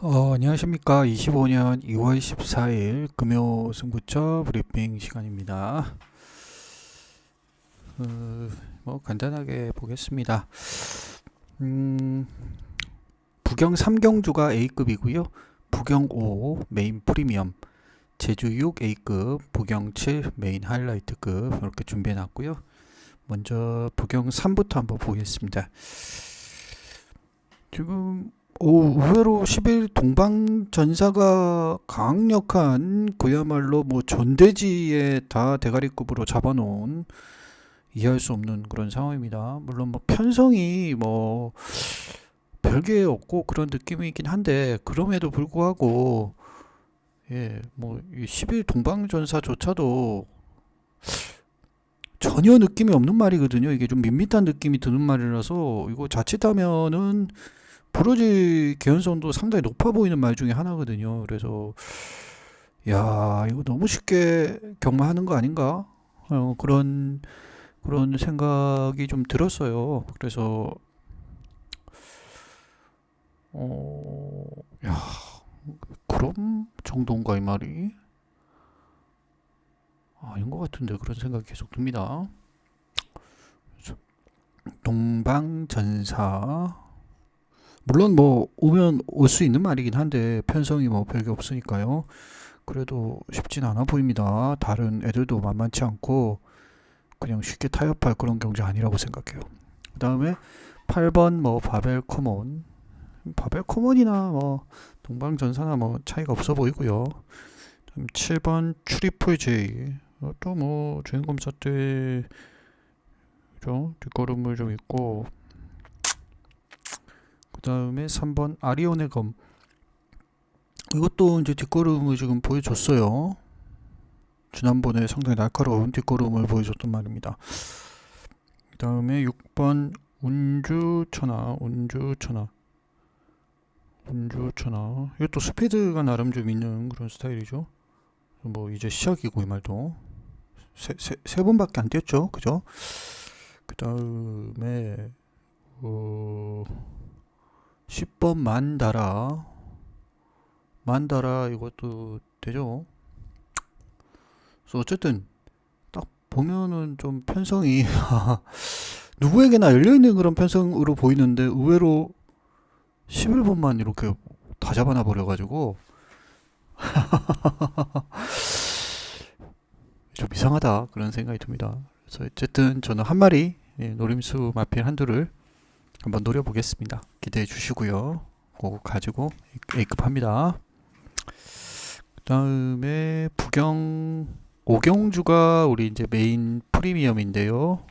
어, 안녕하십니까. 25년 2월 14일 금요 승부처 브리핑 시간입니다. 어, 뭐 간단하게 보겠습니다. 음, 부경 3경주가 A급이고요. 부경 5 메인 프리미엄, 제주 6 A급, 부경 7 메인 하이라이트급 이렇게 준비해 놨고요. 먼저 부경 3부터 한번 보겠습니다. 지금 오, 의외로 10일 동방 전사가 강력한 그야말로 뭐 전대지에 다 대가리급으로 잡아놓은 이해할 수 없는 그런 상황입니다. 물론 뭐 편성이 뭐 별게 없고 그런 느낌이긴 한데 그럼에도 불구하고 예, 뭐이 10일 동방 전사조차도 전혀 느낌이 없는 말이거든요. 이게 좀 밋밋한 느낌이 드는 말이라서 이거 자칫하면은 부러질 개연성도 상당히 높아 보이는 말 중에 하나거든요. 그래서 야 이거 너무 쉽게 경마하는 거 아닌가? 어, 그런 그런 생각이 좀 들었어요. 그래서 어, 야 그런 정도인가 이 말이 아닌 것 같은데 그런 생각이 계속 듭니다. 동방전사 물론 뭐 오면 올 수 있는 말이긴 한데 편성이 뭐 별게 없으니까요. 그래도 쉽진 않아 보입니다. 다른 애들도 만만치 않고 그냥 쉽게 타협할 그런 경제 아니라고 생각해요. 그 다음에 8번 뭐 바벨 커먼 바벨 커먼이나 뭐 동방전사나 뭐 차이가 없어 보이고요. 7번 트리플 J 또뭐 주인검사 때좀 뒷걸음을 좀 있고 그 다음에 3번 아리온의 검. 이것도 이제 뒷걸음을 지금 보여줬어요. 지난번에 상당히 날카로운 뒷걸음을 보여줬단 말입니다. 그 다음에 6번 운주천하 운주천하 운주천하. 이것도 스피드가 나름 좀 있는 그런 스타일이죠. 뭐 이제 시작이고 이 말도. 세, 세, 세 번밖에 안 뛰었죠. 그죠? 그 다음에 어... 10번 만다라. 만다라 이것도 되죠? 그래서 어쨌든 딱 보면은 좀 편성이 누구에게나 열려있는 그런 편성으로 보이는데 의외로 11번만 이렇게 다 잡아놔 버려가지고 좀 이상하다 그런 생각이 듭니다. 그래서 어쨌든 저는 한 마리 예, 노림수 마필 한두를 한번 노려보겠습니다. 기대해 주시고요. 그거 가지고 A급 합니다. 그 다음에 부경 오경주가 우리 이제 메인 프리미엄인데요.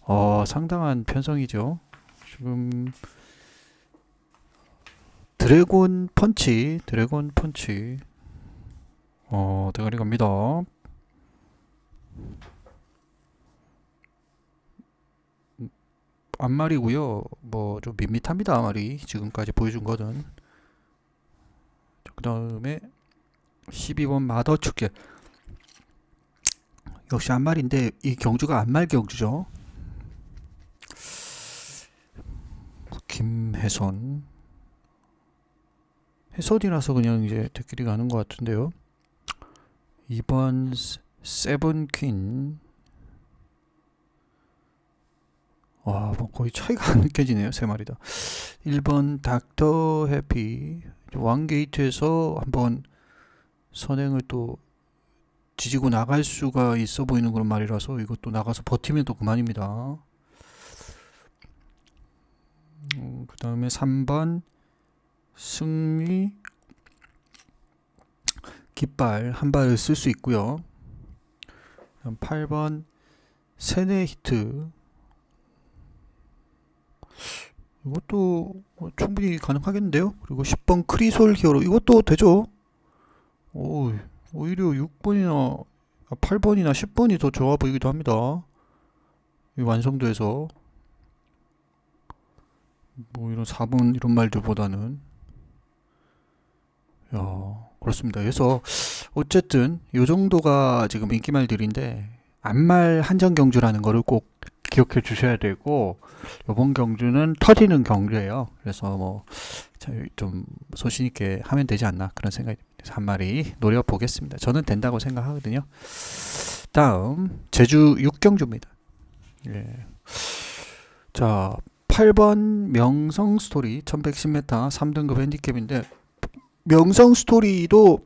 어, 상당한 편성이죠. 지금 드래곤 펀치, 드래곤 펀치. 어, 대가리 갑니다. 앞말이고요. 뭐 좀 밋밋합니다. 앞말이 지금까지 보여준 거는. 그 다음에 12번 마더 축제. 역시 앞말인데 이 경주가 앞말 경주죠. 김혜선. 해선이라서 그냥 이제 대끼리 가는 것 같은데요. 2번 세븐퀸. 와, 뭐 거의 차이가 안 느껴지네요. 세 마리 다. 1번 닥터 해피 왕게이트에서 한번 선행을 또 지지고 나갈 수가 있어 보이는 그런 말이라서 이것도 나가서 버티면 또 그만입니다. 음, 그 다음에 3번 승리 깃발 한 발을 쓸 수 있고요. 8번 세네 히트 이것도 뭐 충분히 가능하겠는데요. 그리고 10번 크리솔 히어로 이것도 되죠. 오, 오히려 6번이나 8번이나 10번이 더 좋아 보이기도 합니다. 이 완성도에서 뭐 이런 4번 이런 말들보다는 야 그렇습니다. 그래서 어쨌든 요 정도가 지금 인기말들인데 안말 한정 경주라는 거를 꼭 기억해 주셔야 되고 이번 경주는 터지는 경주예요. 그래서 뭐 좀 소신 있게 하면 되지 않나 그런 생각이 듭니다. 한 마리 노려 보겠습니다. 저는 된다고 생각하거든요. 다음 제주 6경주입니다. 예. 자, 8번 명성 스토리 1110m 3등급 핸디캡인데 명성 스토리도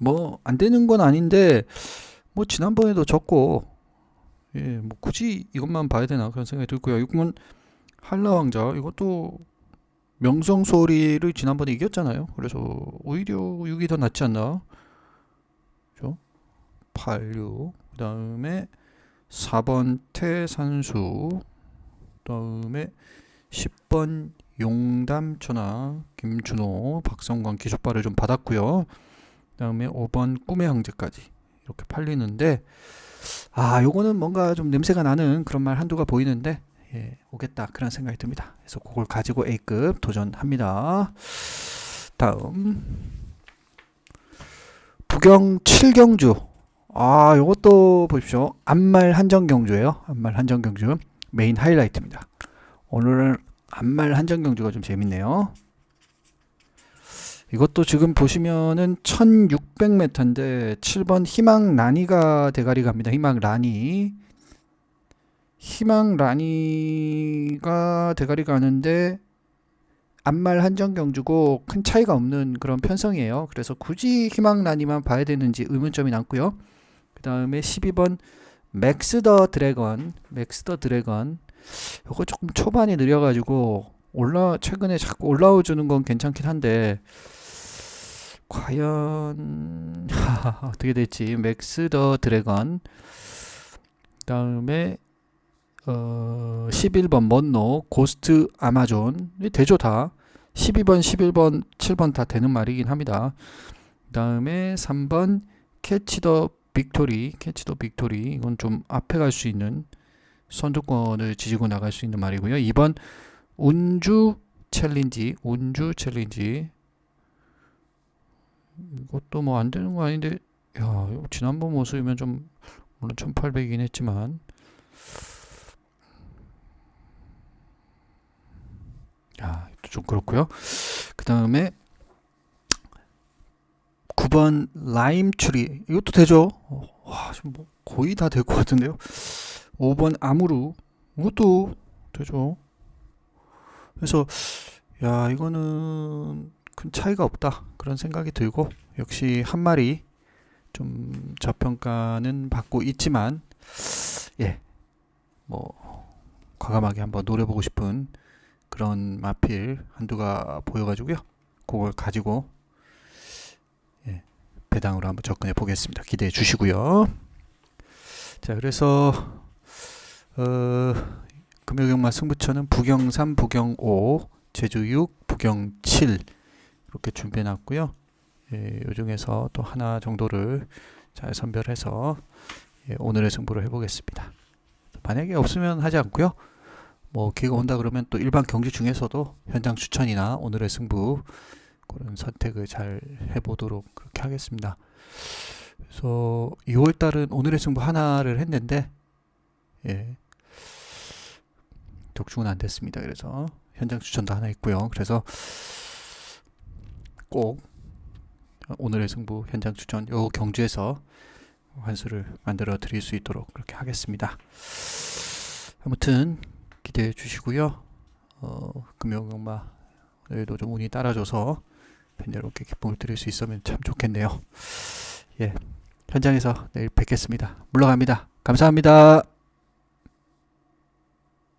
뭐 안 되는 건 아닌데 뭐 지난번에도 졌고 예, 뭐 굳이 이것만 봐야 되나 그런 생각이 들고요. 이건 한라 왕자 이것도 명성 소리를 지난번에 이겼잖아요. 그래서 오히려 6이 더 낫지 않나? 그죠? 8, 6. 그 다음에 4번 태산수. 그 다음에 10번 용담천하 김준호 박성광 기술발을 좀 받았고요. 그 다음에 5번 꿈의 형제까지 이렇게 팔리는데 아 요거는 뭔가 좀 냄새가 나는 그런 말 한두가 보이는데 예, 오겠다 그런 생각이 듭니다. 그래서 그걸 가지고 A급 도전합니다. 다음 부경 7경주 아 요것도 보십시오. 안말 한정경주예요. 안말 한정경주 메인 하이라이트입니다. 오늘은 안말 한정경주가 좀 재밌네요. 이것도 지금 보시면은 1600m인데 7번 희망 라니가 대가리 갑니다. 희망 라니. 희망 라니가 대가리 가는데 안말 한정 경주고 큰 차이가 없는 그런 편성이에요. 그래서 굳이 희망 라니만 봐야 되는지 의문점이 남고요. 그 다음에 12번 맥스 더 드래건, 맥스 더 드래건. 요거 조금 초반이 느려가지고 올라 최근에 자꾸 올라와 주는 건 괜찮긴 한데 과연 어떻게 될지. 맥스 더 드래건. 그다음에 어 11번 먼노 고스트 아마존. 되죠 다? 12번 11번 7번 다 되는 말이긴 합니다. 그다음에 3번 캐치 더 빅토리. 캐치 더 빅토리. 이건 좀 앞에 갈 수 있는 선두권을 지지고 나갈 수 있는 말이고요. 2번 운주 챌린지 운주 챌린지 이것도 뭐 안 되는 거 아닌데 야 지난번 모습이면 좀 물론 1800이긴 했지만 야, 이것도 좀 그렇고요. 그 다음에 9번 라임 추리 이것도 되죠. 어, 와, 지금 뭐 거의 다 될 것 같은데요. 5번 아무루 이것도 되죠. 그래서 야 이거는 큰 차이가 없다. 그런 생각이 들고 역시 한 마리 좀 저평가는 받고 있지만 예 뭐 과감하게 한번 노려보고 싶은 그런 마필 한두가 보여가지고요. 그걸 가지고 예 배당으로 한번 접근해 보겠습니다. 기대해 주시고요. 자 그래서 어 금요경마 승부처는 부경 3 부경 5 제주 6 부경 7 이렇게 준비해 놨고요. 예, 요 중에서 또 하나 정도를 잘 선별해서 예, 오늘의 승부를 해보겠습니다. 만약에 없으면 하지 않고요. 뭐 기회가 온다 그러면 또 일반 경기 중에서도 현장 추천이나 오늘의 승부 그런 선택을 잘 해보도록 그렇게 하겠습니다. 그래서 2월 달은 오늘의 승부 하나를 했는데 예. 적중은 안 됐습니다. 그래서 현장 추천도 하나 있고요. 그래서 꼭 오늘의 승부 현장 추천 요 경주에서 환수를 만들어 드릴 수 있도록 그렇게 하겠습니다. 아무튼 기대해 주시고요. 어, 금요경마 오늘도 좀 운이 따라줘서 팬 여러분께 기쁨을 드릴 수 있으면 참 좋겠네요. 예, 현장에서 내일 뵙겠습니다. 물러갑니다. 감사합니다.